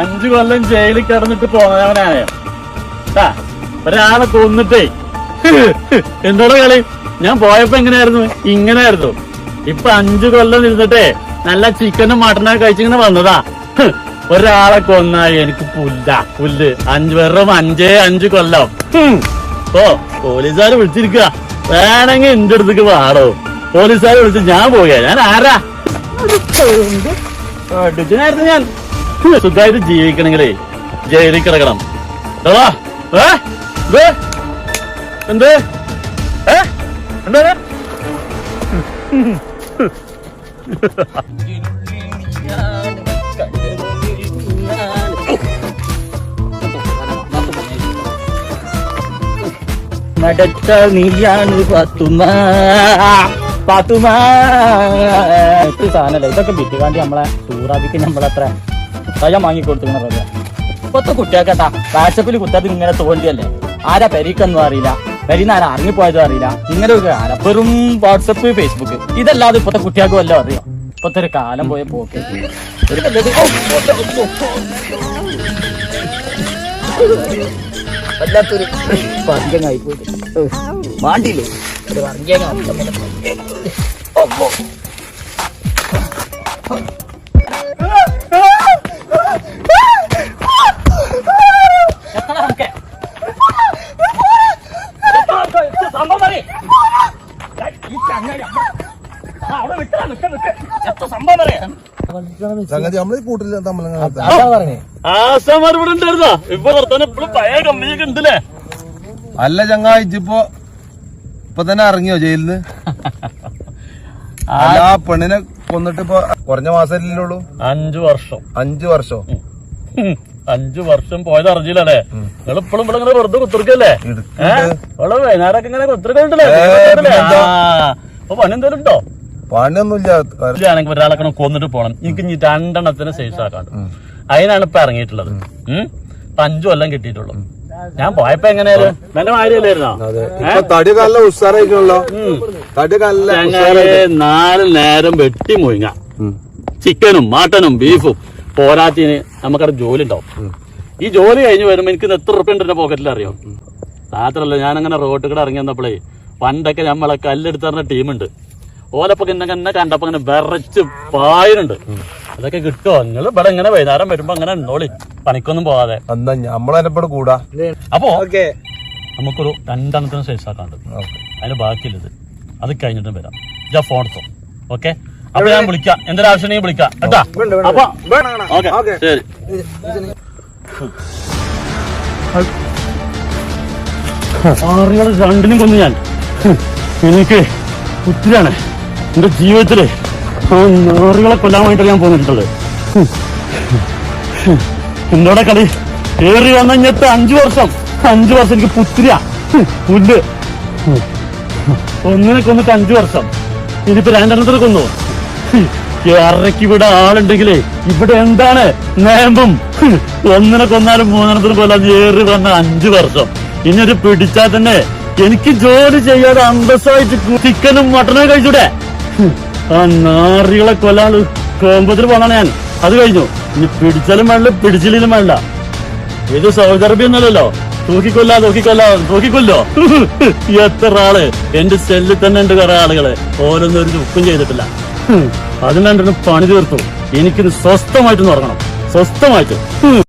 അഞ്ചു കൊല്ലം ജയിലിൽ കിടന്നിട്ട് പോന്നവനായ ട്ടാ, ഒരാളെ കൊന്നിട്ടേ. എന്തോടെ കളി? ഞാൻ പോയപ്പോ എങ്ങനെയായിരുന്നു? ഇങ്ങനെയായിരുന്നു. ഇപ്പൊ അഞ്ചു കൊല്ലം ഇരുന്നിട്ടേ നല്ല ചിക്കനും മട്ടനൊക്കെ കഴിച്ചിങ്ങനെ വന്നതാ. ഒരാളെ കൊന്നായി. എനിക്ക് പുല്ല. പുല്ല്. അഞ്ചു വെറും അഞ്ചേ അഞ്ചു കൊല്ലം. ഓ പോലീസുകാർ വിളിച്ചിരിക്കുക വേണമെങ്കിൽ എന്റെ അടുത്തേക്ക് വാടോ. പോലീസുകാർ വിളിച്ച് ഞാൻ പോയ ഞാൻ ആരാ? അടിച്ചനായിരുന്നു ഞാൻ സുഖമായിട്ട് ജീവിക്കണെങ്കിലേ ജയിലിൽ കിടക്കണം? എന്ത്? എന്താ? നടക്ക നീയാണ് പാത്തുമ പാത്തുമ ഇത് സാധനല്ല? ഇതൊക്കെ ബിറ്റുകാണ്ടി നമ്മളെ സൂറാബിക്ക് നമ്മളത്ര സ്വയം വാങ്ങി കൊടുത്തിങ്ങനെ പറയാം ഇപ്പത്തെ കുട്ടികൾക്കെട്ടാ വാട്സപ്പിൽ കുത്തത് ഇങ്ങനെ തോണ്ടിയല്ലേ? ആരാ പെരീക്കൊന്നും അറിയില്ല. പെരീന്ന് ആരാ അറിഞ്ഞിപ്പോയതും അറിയില്ല. ഇങ്ങനെ ഒരു കാലം. വെറും വാട്സപ്പ് ഫേസ്ബുക്ക്. ഇതല്ലാതെ ഇപ്പത്തെ കുട്ടികൾക്ക് വല്ലതും അറിയാം? ഇപ്പത്തെ ഒരു കാലം പോയ പോക്ക്. വല്ലാത്തൊരു വർഗങ്ങായി സംഭവം പറയാം സംഗതി നമ്മൾ ഈ കൂട്ടില്ല തമ്മിൽ പറഞ്ഞേ. ആസാമാർ ഇവിടെ ഉണ്ടായിരുന്നാ? ഇപ്പൊ വർത്താനം ഇപ്പോഴും പഴയ കമ്പനിയൊക്കെ ഉണ്ടല്ലേ? അല്ല ചങ്ങാ ഇജ്ജിപ്പോ ഇപ്പൊ തന്നെ ഇറങ്ങിയോ ജയിലിൽ അല്ല ആ പെണ്ണിനെ കൊന്നിട്ട് ഇപ്പൊ കുറഞ്ഞ മാസമല്ലേ ഉള്ളൂ? അഞ്ചു വർഷം. അഞ്ചു വർഷം? അഞ്ചു വർഷം പോയത് അറിഞ്ഞില്ലല്ലേ? നിങ്ങൾ ഇപ്പോഴും ഇവിടെ ഇങ്ങനെ വെറുതെ കുത്തിരിക്കല്ലേ? എടുക്കുന്നുണ്ട്. ഇവിടെ വൈകുന്നേരമൊക്കെ ഇങ്ങനെ പിന്നെന്താ? അപ്പൊ പണി എന്തേലും ഉണ്ടോ പണിയൊന്നുമില്ല ഒരാളെ കൊന്നിട്ട് പോണം. എനിക്ക് ഇനി രണ്ടെണ്ണത്തിന് സേഫ് ആക്കാണ്ട്. അതിനാണ് ഇപ്പൊ ഇറങ്ങിയിട്ടുള്ളത്. ഉം. ഇപ്പൊ അഞ്ചു കൊല്ലം കിട്ടിയിട്ടുള്ളൂ ഞാൻ പോയപ്പോ എങ്ങനെയായിരുന്നു നല്ല ഉഷാറായിക്കണല്ലോ ഞങ്ങൾ നാല് നേരം വെട്ടി മുഴുങ്ങ ചിക്കനും മട്ടനും ബീഫും. പോരാത്തിന് നമുക്കവിടെ ജോലി ഉണ്ടാവും. ഈ ജോലി കഴിഞ്ഞ് വരുമ്പോ എനിക്ക് എത്ര റുപ്യ ഉണ്ട് എന്റെ പോക്കറ്റിൽ അറിയാം മാത്രല്ല അങ്ങനെ റോട്ടിൽ കൂടെ ഇറങ്ങി വന്നപ്പോഴേ പണ്ടൊക്കെ നമ്മളെ കല്ലെടുത്തറിഞ്ഞ ടീമുണ്ട്. ഓലപ്പൊക്കെ എന്നെ കണ്ടപ്പോ അങ്ങനെ വിറച്ച് പായനുണ്ട് അതൊക്കെ കിട്ടുമോ നിങ്ങൾ ഇവിടെ ഇങ്ങനെ വൈകുന്നേരം വരുമ്പോ അങ്ങനെ ഉണ്ടോളി പണിക്കൊന്നും പോവാതെ. എന്നാ നമ്മളെന്നെപ്പോട് കൂടാ. അപ്പോ നമുക്കൊരു രണ്ടെണ്ണത്തിന് സൈസ് ആക്കാണ്ട് അതിന് ബാക്കിയുള്ളത് അത് കഴിഞ്ഞിട്ടും വരാം. ഞാൻ ഫോൺ എടുത്തോ ഓക്കെ? അപ്പൊ ഞാൻ വിളിക്കാം. എന്തൊരു ആവശ്യം വിളിക്കാം. കേട്ടാ? അപ്പൊ ഓക്കെ. ശരി. ആറുകളെ രണ്ടിനും കൊന്നു ഞാൻ. എനിക്ക് ഒത്തിരിയാണ്. എന്റെ ജീവിതത്തിൽ നാറുകളെ കൊല്ലാൻ വേണ്ടിയിട്ട് ഞാൻ പോന്നിട്ടുള്ളത്. എന്തോടെ കളി കേറി വന്ന ഞെത്ത് അഞ്ചു വർഷം അഞ്ചു വർഷം എനിക്ക് പുത്തിരിയാ. പുല്ല് ഒന്നിനെ കൊന്നിട്ട് അഞ്ചു വർഷം. ഇനിയിപ്പോ രണ്ടെണ്ണത്തിന് കൊന്നു. ഇറക്കി ഇവിടെ ആളുണ്ടെങ്കിലേ ഇവിടെ എന്താണ് നേമ്പും ഒന്നിനെ കൊന്നാലും മൂന്നെണ്ണത്തിന് കൊല്ലാൻ ഏറി വന്ന അഞ്ചു വർഷം. ഇനി ഒരു പിടിച്ചാൽ തന്നെ എനിക്ക് ജോലി ചെയ്യാതെ അന്തസ്സായിട്ട് ചിക്കനും മട്ടനും കഴിച്ചൂടെ? ആ നാറികളെ കൊല്ലാൻ കോമ്പത്തിൽ പോന്നാണ് ഞാൻ. അത് കഴിഞ്ഞു. ഇനി പിടിച്ചാലും വേണ്ട പിടിച്ചില്ലെങ്കിലും വേണ്ട. ഇത് സൗദി അറേബ്യ ഒന്നല്ലല്ലോ തൂക്കിക്കൊല്ല തൂക്കിക്കൊല്ല തൂക്കിക്കൊല്ലോ. എത്ര ആൾ. എന്റെ സെല്ലിൽ തന്നെ ഉണ്ട് കുറെ ആളുകൾ. ഓരോന്നും ഒരു ഉപ്പും ചെയ്തിട്ടില്ല. അതിനെ പണി തീർത്തു. എനിക്കിത് സ്വസ്ഥമായിട്ട് ഉറങ്ങണം. സ്വസ്ഥമായിട്ട്.